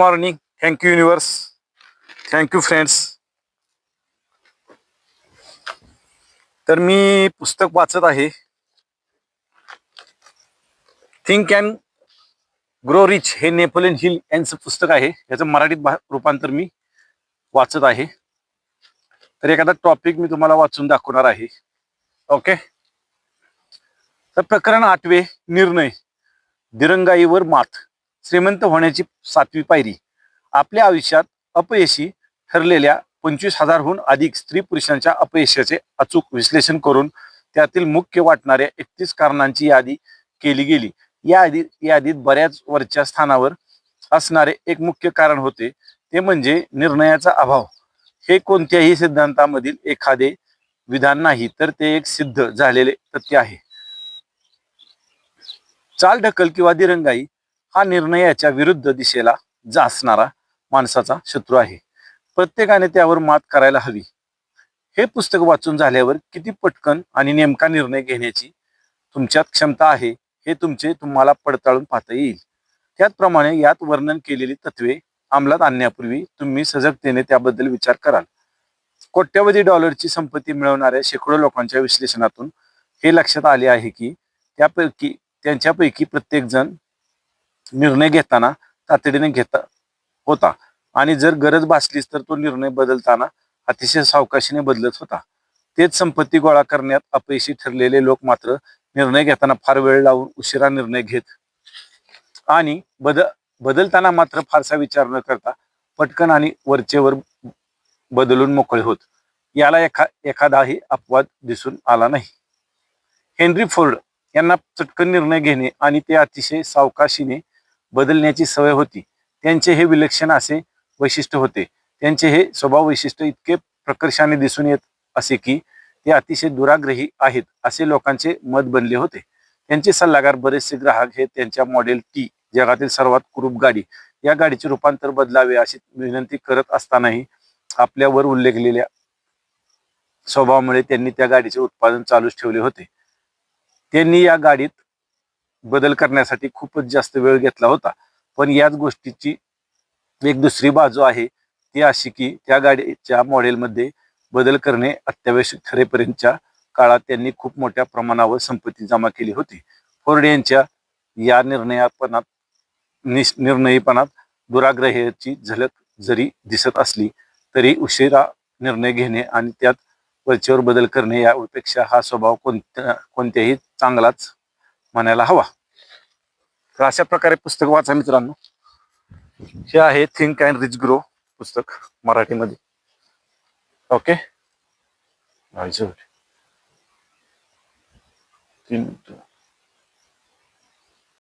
Morning thank you universe thank you friends तर मी पुस्तक वाचत आहे. थिंक अँड ग्रो रिच हे नेपोलियन हिल यांचं पुस्तक आहे. याचं मराठीत रूपांतर मी वाचत आहे. तर एखादा टॉपिक मी तुम्हाला वाचून दाखवणार आहे. ओके तर प्रकरण आठवे निर्णय. दिरंगाईवर मात. श्रीमंत होण्याची सातवी पायरी. आपल्या आयुष्यात अपयशी ठरलेल्या पंचवीस हजारहून अधिक स्त्री पुरुषांच्या अपयशाचे अचूक विश्लेषण करून त्यातील मुख्य वाटणाऱ्या एकतीस कारणांची यादी केली गेली. या यादी यादीत बऱ्याच वरच्या स्थानावर असणारे एक मुख्य कारण होते. ते म्हणजे निर्णयाचा अभाव. हे कोणत्याही सिद्धांतामधील एखादे विधान नाही तर ते एक सिद्ध झालेले तथ्य आहे. चाल ढकल किंवा दिरंगाई हा निर्णयाच्या विरुद्ध दिशेला जासणारा माणसाचा शत्रू आहे. प्रत्येकाने त्यावर मात करायला हवी. हे पुस्तक वाचून झाल्यावर किती पटकन आणि नेमका निर्णय घेण्याची तुमच्यात क्षमता आहे हे तुमचे तुम्हाला पडताळून पाहता येईल. त्याचप्रमाणे यात वर्णन केलेली तत्वे अंमलात आणण्यापूर्वी तुम्ही सजगतेने त्याबद्दल विचार कराल. कोट्यवधी डॉलरची संपत्ती मिळवणाऱ्या शेकडो लोकांच्या विश्लेषणातून हे लक्षात आले आहे की त्यापैकी त्यांच्यापैकी प्रत्येकजण निर्णय घेताना तातडीने घेता होता. आणि जर गरज भासलीच तर तो निर्णय बदलताना अतिशय सावकाशीने बदलत होता. तेच संपत्ती गोळा करण्यात अपयशी ठरलेले लोक मात्र निर्णय घेताना फार वेळ लावून उशिरा निर्णय घेत आणि बदल बदलताना मात्र फारसा विचार न करता पटकन आणि वरचेवर बदलून मोकळे होत. याला एखा एखादाही अपवाद दिसून आला नाही. हेनरी फोर्ड यांना चटकन निर्णय घेणे आणि ते अतिशय सावकाशीने बदलण्याची सवय होती. त्यांचे हे विलक्षण असे वैशिष्ट्य होते. त्यांचे हे स्वभाव वैशिष्ट्य इतके प्रकर्षाने दिसून येत असे की ते अतिशय दुराग्रही आहेत असे लोकांचे मत बनले होते. त्यांचे सल्लागार बरेचसे ग्राहक हे त्यांच्या मॉडेल टी जगातील सर्वात कुरूप गाडी या गाडीचे रूपांतर बदलावे अशी विनंती करत असतानाही आपल्यावर उल्लेखलेल्या स्वभावामुळे त्यांनी त्या गाडीचे उत्पादन चालूच ठेवले होते. त्यांनी या गाडीत बदल करण्यासाठी खूपच जास्त वेळ घेतला होता. पण याच गोष्टीची एक दुसरी बाजू आहे ती अशी की त्या गाडीच्या मॉडेलमध्ये बदल करणे अत्यावश्यक ठरेपर्यंतच्या काळात त्यांनी खूप मोठ्या प्रमाणावर संपत्ती जमा केली होती. फोर्ड यांच्या या निर्णयापणात निस निर्णयीपणात दुराग्रहाची झलक जरी दिसत असली तरी उशिरा निर्णय घेणे आणि त्यात वरचेवर बदल करणे यापेक्षा हा स्वभाव कोणत्या कोणत्याही चांगलाच म्हणायला हवा. तर अशा प्रकारे पुस्तक वाचा मित्रांनो. हे आहे थिंक अँड रिच ग्रो पुस्तक मराठीमध्ये. ओके तीन